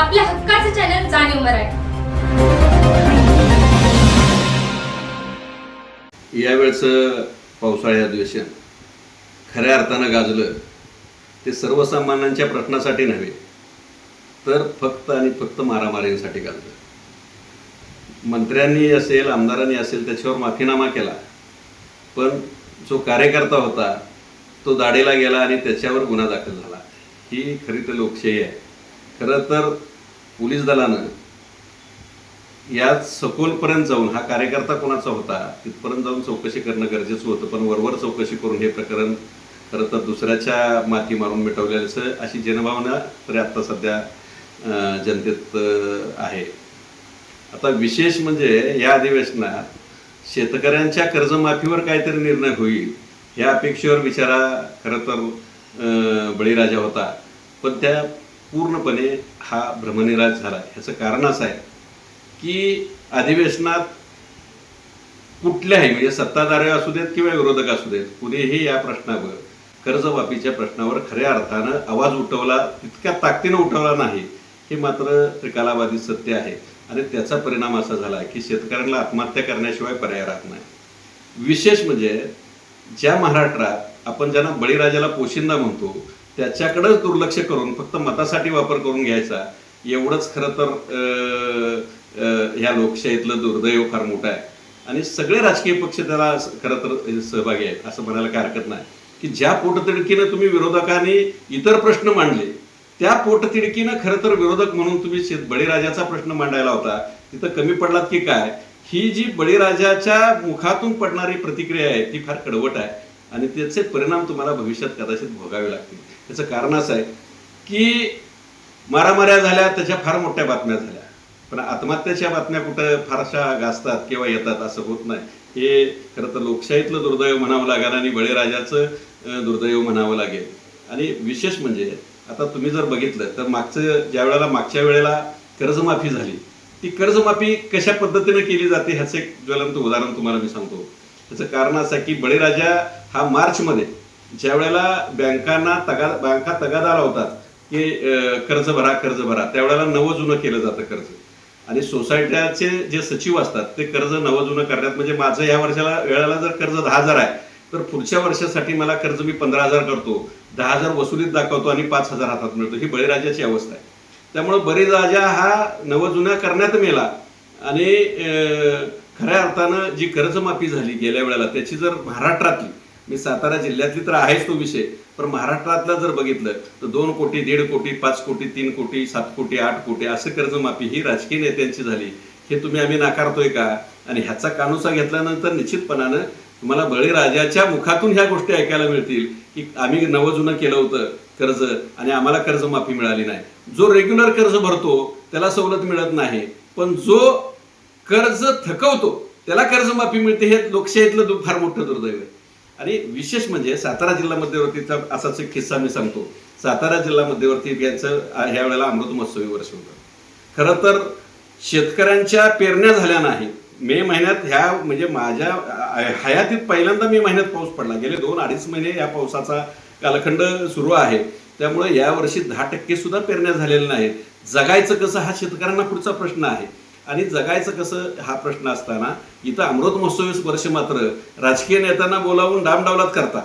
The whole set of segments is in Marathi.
आपल्या हक्काचं चॅनल जाणीव मराठी. यावेळचं पावसाळी अधिवेशन खऱ्या अर्थानं गाजलं ते सर्वसामान्यांच्या प्रश्नासाठी नव्हे तर फक्त आणि फक्त मारामारीसाठी गाजलं. मंत्र्यांनी असेल आमदारांनी असेल त्याच्यावर माफीनामा केला पण जो कार्यकर्ता होता तो दाढीला गेला आणि त्याच्यावर गुन्हा दाखल झाला. ही खरी तर लोकशाही आहे. खरं तर पोलीस दलानं यात सखोलपर्यंत जाऊन हा कार्यकर्ता कोणाचा होता तिथपर्यंत जाऊन चौकशी करणं गरजेचं होतं पण वरवर चौकशी करून हे प्रकरण खरं तर दुसऱ्याच्या माती मारून मिटवल्याचं अशी जनभावना तरी आत्ता सध्या जनतेत आहे. आता विशेष म्हणजे या अधिवेशनात शेतकऱ्यांच्या कर्जमाफीवर काहीतरी निर्णय होईल या अपेक्षेवर बिचारा खरं तर अं, बळीराजा होता. पण त्या पूर्णपणे हा भ्रमनिराज झाला. ह्याचं कारण असं आहे की अधिवेशनात कुठल्याही म्हणजे सत्ताधारी असू देत किंवा विरोधक असू देत कुणीही या प्रश्नावर कर्जमाफीच्या प्रश्नावर खऱ्या अर्थानं आवाज उठवला तितक्या ताकदीनं उठवला नाही हे मात्र त्रिकालाबाधित सत्य आहे. आणि त्याचा परिणाम असा झाला की शेतकऱ्यांना आत्महत्या करण्याशिवाय पर्याय राहत नाही. विशेष म्हणजे ज्या महाराष्ट्रात आपण ज्यांना बळीराजाला पोशिंदा म्हणतो त्याच्याकडेच दुर्लक्ष करून फक्त मतासाठी वापर करून घ्यायचा एवढंच खरं तर ह्या लोकशाहीतलं दुर्दैव फार मोठं आहे. आणि सगळे राजकीय पक्ष त्याला खरं तर सहभागी आहेत असं म्हणायला काही हरकत नाही. की ज्या पोटतिडकीनं तुम्ही विरोधकांनी इतर प्रश्न मांडले त्या पोटतिडकीनं खरं तर विरोधक म्हणून तुम्ही शेत बळीराजाचा प्रश्न मांडायला होता तिथं कमी पडलात की काय? ही जी बळीराजाच्या मुखातून पडणारी प्रतिक्रिया आहे ती फार कडवट आहे. आणि त्याचे परिणाम तुम्हाला भविष्यात कदाचित भोगावे लागतील. त्याचं कारण असं आहे की मारामाऱ्या झाल्या त्याच्या फार मोठ्या बातम्या झाल्या. पण आत्महत्याच्या बातम्या कुठं फारशा गाजतात किंवा येतात असं होत नाही. हे खरं तर लोकशाहीतलं दुर्दैव म्हणावं लागेल आणि बळीराजाचं दुर्दैव म्हणावं लागेल. आणि विशेष म्हणजे आता तुम्ही जर बघितलं तर मागचं ज्या वेळेला मागच्या वेळेला कर्जमाफी झाली ती कर्जमाफी कशा पद्धतीने केली जाते ह्याचं एक ज्वलंत उदाहरण तुम्हाला मी सांगतो. त्याचं कारण असं आहे की बळीराजा हा मार्चमध्ये ज्या वेळेला बँकांना तगा बँका तगादा लावतात की कर्ज भरा कर्ज भरा त्यावेळेला नवं जुनं केलं जातं कर्ज. आणि सोसायट्याचे जे सचिव असतात ते कर्ज नवं जुनं करण्यात म्हणजे माझं या वर्षाला वेळेला जर कर्ज दहा हजार आहे तर पुढच्या वर्षासाठी मला कर्ज मी पंधरा हजार करतो दहा हजार वसुलीत दाखवतो आणि पाच हजार हातात मिळतो. ही बळीराजाची अवस्था आहे. त्यामुळे बळीराजा हा नवजुन्या करण्यात मेला आणि खऱ्या अर्थानं जी कर्जमाफी झाली गेल्या वेळेला त्याची जर महाराष्ट्रातली मी सातारा जिल्ह्यातली तर आहेच तो विषय. पण महाराष्ट्रातला जर बघितलं तर दोन कोटी दीड कोटी पाच कोटी तीन कोटी सात कोटी आठ कोटी असं कर्जमाफी ही राजकीय नेत्यांची झाली. हे तुम्ही आम्ही नाकारतोय का? आणि ह्याचा कानुसा घेतल्यानंतर निश्चितपणानं तुम्हाला बळीराजाच्या मुखातून ह्या गोष्टी ऐकायला मिळतील की आम्ही नवजुनं केलं होतं कर्ज आणि आम्हाला कर्जमाफी मिळाली नाही. जो रेग्युलर कर्ज भरतो त्याला सवलत मिळत नाही. पण जो कर्ज थकवतो त्याला कर्जमाफी मिळते हे लोकशाहीतलं फार मोठं दुर्दैव आहे. आणि विशेष म्हणजे सातारा जिल्हा मध्यवर्तीचा असाच एक किस्सा मी सांगतो. सातारा जिल्हा मध्यवर्ती यांचं ह्या वेळेला अमृत महोत्सवी वर्ष होतं. खरं तर शेतकऱ्यांच्या पेरण्या झाल्या नाही मे महिन्यात ह्या म्हणजे माझ्या हयातीत पहिल्यांदा मे महिन्यात पाऊस पडला. गेले दोन अडीच महिने या पावसाचा कालखंड सुरू आहे. त्यामुळे यावर्षी दहा टक्के सुद्धा पेरण्या झालेल्या नाहीत. जगायचं कसं हा शेतकऱ्यांना पुढचा प्रश्न आहे. आणि जगायचं कसं हा प्रश्न असताना इथं अमृत महोत्सवी वर्ष मात्र राजकीय नेत्यांना बोलावून डामडावलात करता.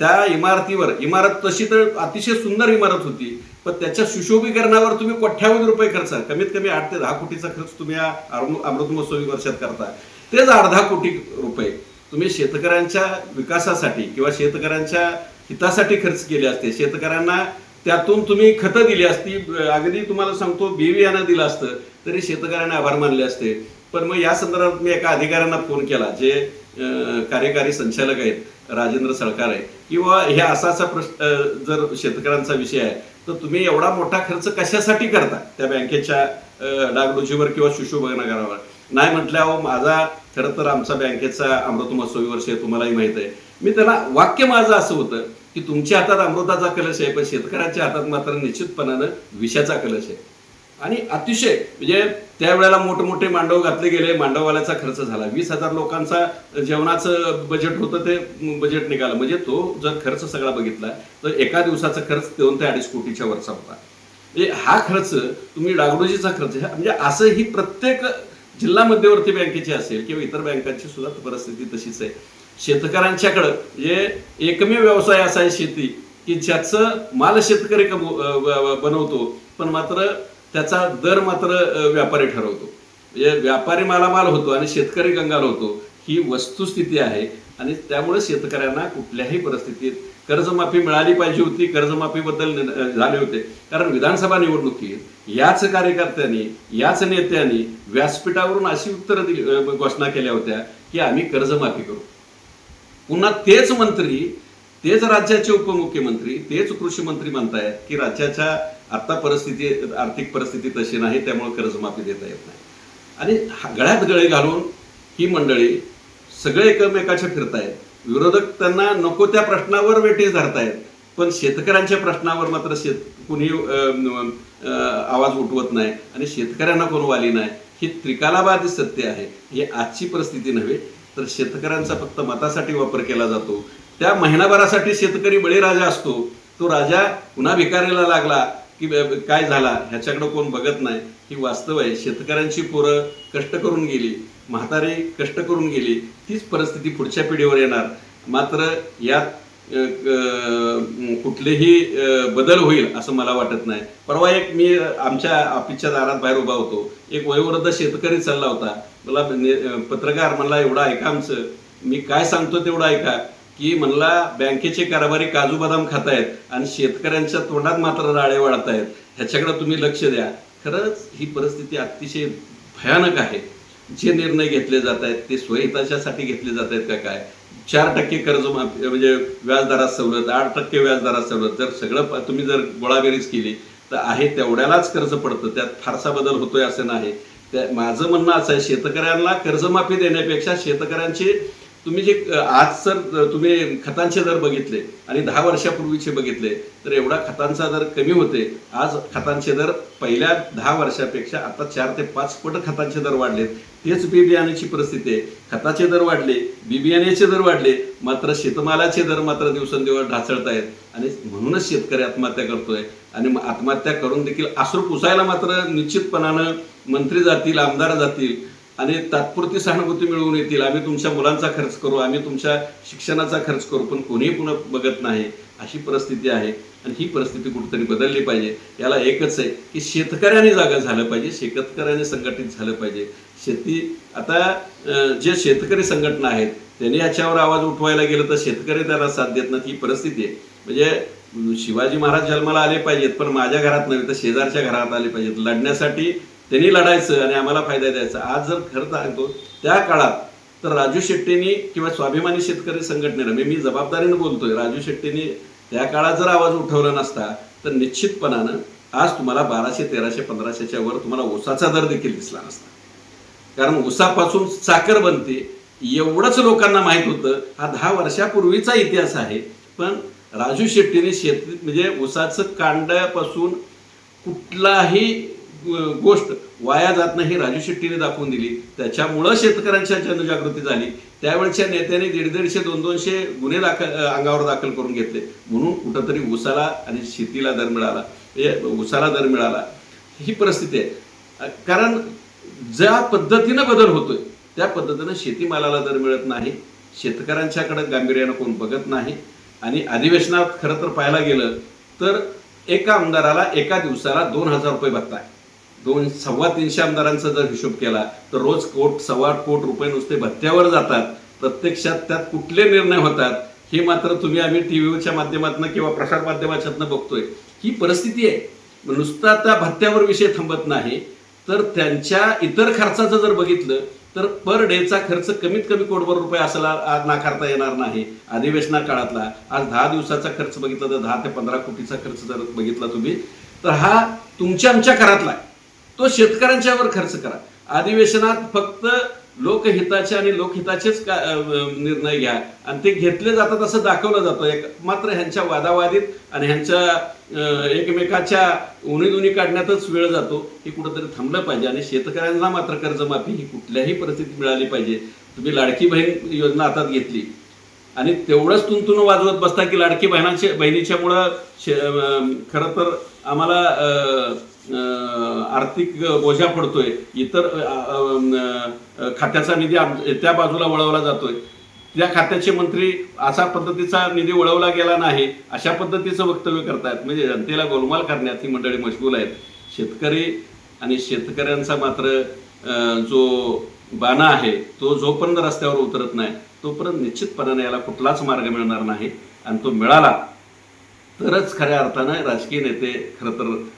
त्या इमारतीवर इमारत तशी तर अतिशय सुंदर इमारत होती पण त्याच्या सुशोभीकरणावर तुम्ही कोट्यावधी रुपये खर्च कमीत कमी आठ ते दहा कोटीचा खर्च तुम्ही या अमृत महोत्सवी वर्षात करता. तेच अर्धा कोटी रुपये. तुम्ही शेतकऱ्यांच्या विकासासाठी किंवा शेतकऱ्यांच्या हितासाठी खर्च केले असते. शेतकऱ्यांना त्यातून तुम्ही खतं दिली असती. अगदी तुम्हाला सांगतो बी बियाणं दिलं असतं तरी शेतकऱ्यांना आभार मानले असते. पण मग या संदर्भात मी एका अधिकाऱ्यांना फोन केला जे कार्यकारी संचालक आहेत राजेंद्र सळकार आहे किंवा हे असा असा प्रश्न जर शेतकऱ्यांचा विषय आहे तर तुम्ही एवढा मोठा खर्च कशासाठी करता? त्या बँकेच्या डागडुजीवर किंवा शिशुभग्नागारावर नाही म्हटल्यावर माझा खरं तर आमचा बँकेचा अमृत महोत्सवी वर्ष आहे तुम्हालाही माहीत आहे. मी त्याला वाक्य माझं असं होतं की तुमच्या हातात अमृताचा कलश आहे पण शेतकऱ्याच्या हातात मात्र निश्चितपणानं विषाचा कलश आहे. आणि अतिशय म्हणजे त्यावेळेला मोठमोठे मांडव घातले गेले मांडववाल्याचा खर्च झाला. वीस हजार लोकांचा जेवणाचं बजेट होतं ते बजेट निघालं. म्हणजे तो जर खर्च सगळा बघितला तर एका दिवसाचा खर्च दोन ते अडीच कोटीच्या वरचा होता. म्हणजे हा खर्च तुम्ही डागडोजीचा खर्च म्हणजे असं ही प्रत्येक जिल्हा मध्यवर्ती बँकेची असेल किंवा इतर बँकांची सुद्धा परिस्थिती तशीच आहे. शेतकऱ्यांच्याकडं म्हणजे एकमेव व्यवसाय असा आहे शेती की ज्याचं माल शेतकरी कमव बनवतो पण मात्र त्याचा दर मात्र व्यापारी ठरवतो. म्हणजे व्यापारी मालामाल होतो आणि शेतकरी गंगाल होतो ही वस्तुस्थिती आहे आणि त्यामुळे शेतकऱ्यांना कुठल्याही परिस्थितीत कर्जमाफी मिळाली पाहिजे होती कर्जमाफीबद्दल झाले होते. कारण विधानसभा निवडणुकीत याच कार्यकर्त्यांनी याच नेत्यांनी व्यासपीठावरून अशी उत्तरं दिली घोषणा केल्या होत्या की आम्ही कर्जमाफी करू. पुन्हा तेच मंत्री तेच राज्याचे उपमुख्यमंत्री तेच कृषी मंत्री म्हणतायत की राज्याच्या आता परिस्थिती आर्थिक परिस्थिती तशी नाही त्यामुळे कर्जमाफी देता येत नाही. आणि गळ्यात गळे घालून ही मंडळी सगळे एकमेकाच्या फिरतायत. विरोधक त्यांना नको त्या प्रश्नावर वेटीस धरतायत. पण शेतकऱ्यांच्या प्रश्नावर मात्र शेत कुणी अं, आवाज उठवत नाही आणि शेतकऱ्यांना कोण वाली नाही ही त्रिकालाबाधित सत्य आहे. ही आजची परिस्थिती नव्हे तर शेतकऱ्यांचा फक्त मतासाठी वापर केला जातो. त्या महिनाभरासाठी शेतकरी बळीराजा असतो. तो राजा पुन्हा भिकारीला लागला की काय झाला ह्याच्याकडं कोण बघत नाही. ही वास्तव आहे. शेतकऱ्यांची पोरं कष्ट करून गेली. म्हातारे कष्ट करून गेली. तीच परिस्थिती पुढच्या पिढीवर येणार. मात्र यात कुठलेही बदल होईल असं मला वाटत नाही. परवा एक मी आमच्या ऑफिसच्या दारात बाहेर उभा होतो. एक वयोवृद्ध शेतकरी चालला होता. मला ने- पत्रकार मला एवढं ऐका आमचं. मी काय सांगतो तेवढं ऐका. की म्हणला बँकेचे कारभारी काजू बदाम खातायत आणि शेतकऱ्यांच्या तोंडात मात्र राळे वाढतायत. ह्याच्याकडे तुम्ही लक्ष द्या. खरंच ही परिस्थिती अतिशय भयानक आहे. जे निर्णय घेतले जात आहेत ते स्वहिताच्यासाठी घेतले जात आहेत का काय? चार टक्के कर्ज माफी म्हणजे व्याजदरात सवलत आठ टक्के व्याजदरात सवलत. जर सगळं तुम्ही जर गोळाबेरीज केली तर आहे तेवढ्यालाच कर्ज पडतं. त्यात फारसा बदल होतोय असं नाही. त्या माझं म्हणणं असं आहे शेतकऱ्यांना कर्जमाफी देण्यापेक्षा शेतकऱ्यांची तुम्ही जे आज जर तुम्ही खतांचे दर बघितले आणि दहा वर्षापूर्वीचे बघितले तर एवढा खतांचा दर कमी होते. आज खतांचे दर पहिल्या दहा वर्षापेक्षा आता चार ते पाच पट खतांचे दर वाढलेत. तेच बी बियाण्याची परिस्थिती आहे. खताचे दर वाढले बी बियाण्याचे दर वाढले मात्र शेतमालाचे दर मात्र दिवसेंदिवस ढासळत आहेत आणि म्हणूनच शेतकरी आत्महत्या करतोय. आणि मग आत्महत्या करून देखील आसूर पुसायला मात्र निश्चितपणानं मंत्री जातील आमदार जातील आणि तात्पुरती सहानुभूती मिळवून येतील. आम्ही तुमच्या मुलांचा खर्च करू आम्ही तुमच्या शिक्षणाचा खर्च करू पण कोणीही पुन्हा बघत नाही. अशी परिस्थिती आहे आणि ही परिस्थिती कुठेतरी बदलली पाहिजे. याला एकच आहे की शेतकऱ्यांनी जागा झालं पाहिजे शेतकऱ्याने संघटित झालं पाहिजे. शेती आता जे शेतकरी संघटना आहेत त्यांनी याच्यावर आवाज उठवायला गेलं तर शेतकरी त्याला साथ देत नाही ही परिस्थिती आहे. म्हणजे शिवाजी महाराज जन्माला आले पाहिजेत पण माझ्या घरात नव्हे तर शेजारच्या घरात आले पाहिजेत. लढण्यासाठी त्यांनी लढायचं आणि आम्हाला फायदा द्यायचा. आज जर खरं सांगतो त्या काळात तर राजू शेट्टींनी किंवा स्वाभिमानी शेतकरी संघटनेनं मी मी जबाबदारीनं बोलतोय राजू शेट्टींनी त्या काळात जर आवाज उठवला नसता तर निश्चितपणानं आज तुम्हाला बाराशे तेराशे पंधराशेच्या वर तुम्हाला उसाचा दर देखील दिसला नसता. कारण उसापासून साखर बनते एवढंच लोकांना माहीत होतं. हा दहा वर्षापूर्वीचा इतिहास आहे. पण राजू शेट्टीने शेती म्हणजे ऊसाचं कांड्यापासून कुठलाही गोष्ट. वाया जात नाही हे राजू शेट्टीने दाखवून दिली. त्याच्यामुळं शेतकऱ्यांच्या जनजागृती झाली. त्यावेळच्या नेत्याने दीड दीडशे दोन दोनशे गुन्हे दाखल अंगावर दाखल करून घेतले. म्हणून कुठंतरी उसाला आणि शेतीला दर मिळाला. उसाला ऊसाला दर मिळाला. ही परिस्थिती आहे. कारण ज्या पद्धतीनं बदल होतोय त्या पद्धतीनं शेतीमालाला दर मिळत नाही. शेतकऱ्यांच्याकडे गांभीर्यानं कोण बघत नाही. आणि अधिवेशनात खरं तर पाहायला गेलं तर एका आमदाराला एका दिवसाला दोन हजार रुपये भत्ता आहे. दोन सव्वा तीनशे आमदारांचा जर हिशोब केला तर रोज कोट सव्वा कोट रुपये नुसते भत्त्यावर जातात. प्रत्यक्षात त्यात कुठले निर्णय होतात हे मात्र तुम्ही आम्ही टी व्हीच्या माध्यमातून किंवा प्रसार माध्यमाच्यातनं बघतोय. ही परिस्थिती आहे. नुसता त्या भत्त्यावर विषय थांबत नाही. तर त्यांच्या इतर खर्चाचं जर बघितलं तर पर डेचा खर्च कमीत कमी कोटभर रुपये असला आज नाकारता येणार नाही. अधिवेशना काळातला आज दहा दिवसाचा खर्च बघितला तर दहा ते पंधरा कोटीचा खर्च जर बघितला तुम्ही तर हा तुमच्या आमच्या घरातला आहे. तो शेतकऱ्यांच्यावर खर्च करा. अधिवेशनात फक्त लोकहिताचे आणि लोकहिताचेच का निर्णय घ्या. आणि ते घेतले जातात असं दाखवलं जातं. एक मात्र ह्यांच्या वादावादीत आणि ह्यांच्या एकमेकाच्या एकमेकाच्या उणीदुणी काढण्यातच वेळ जातो. हे कुठंतरी थांबलं पाहिजे. आणि शेतकऱ्यांना मात्र कर्जमाफी ही कुठल्याही परिस्थितीत मिळाली पाहिजे. तुम्ही लाडकी बहीण योजना हातात घेतली. आणि तेवढंच तुंतून वाजवत बसता की लाडकी बहिणांच्या बहिणीच्यामुळं शे- खरं तर आम्हाला आर्थिक बोजा पडतोय. इतर खात्याचा निधी आम- त्या बाजूला वळवला जातोय. त्या खात्याचे मंत्री असा पद्धतीचा निधी वळवला गेला नाही अशा पद्धतीचं वक्तव्य करतायत. म्हणजे जनतेला गोलमाल करण्यात ही मंडळी मशगूल आहेत. शेतकरी आणि शेतकऱ्यांचा मात्र जो बाणा आहे तो जोपर्यंत रस्त्यावर उतरत नाही तोपर्यंत निश्चितपणाने याला कुठलाच मार्ग मिळणार नाही आणि तो मिळाला तरच खऱ्या अर्थानं राजकीय नेते खरं तर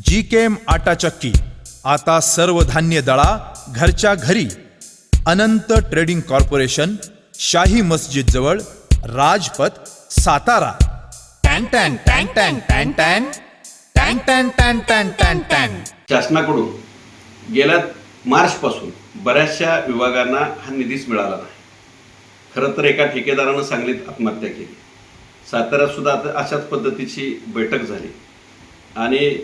जी केम आटा चक्की आता सर्व धान्य दळा घरच्या घरी अनंत ट्रेडिंग कॉर्पोरेशन शाही मस्जिद जवळ राजपथ सातारा शासनाकडून गेल्या मार्चपासून बऱ्याचशा विभागांना हा निधीच मिळाला नाही खरं तर एका ठेकेदारानं सांगलीत आत्महत्या केली साताऱ्यात सुद्धा आता अशाच पद्धतीची बैठक झाली. आणि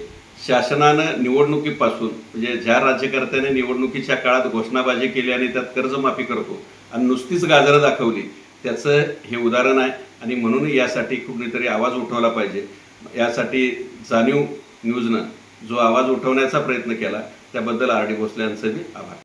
शासनानं निवडणुकीपासून म्हणजे ज्या राज्यकर्त्याने निवडणुकीच्या काळात घोषणाबाजी केली आणि त्यात कर्जमाफी करतो आणि नुसतीच गाजरं दाखवली त्याचं हे उदाहरण आहे. आणि म्हणून यासाठी कुठेतरी आवाज उठवला पाहिजे. यासाठी जाणीव न्यूजनं जो आवाज उठवण्याचा प्रयत्न केला त्याबद्दल आर डी भोसले यांचं मी आभार.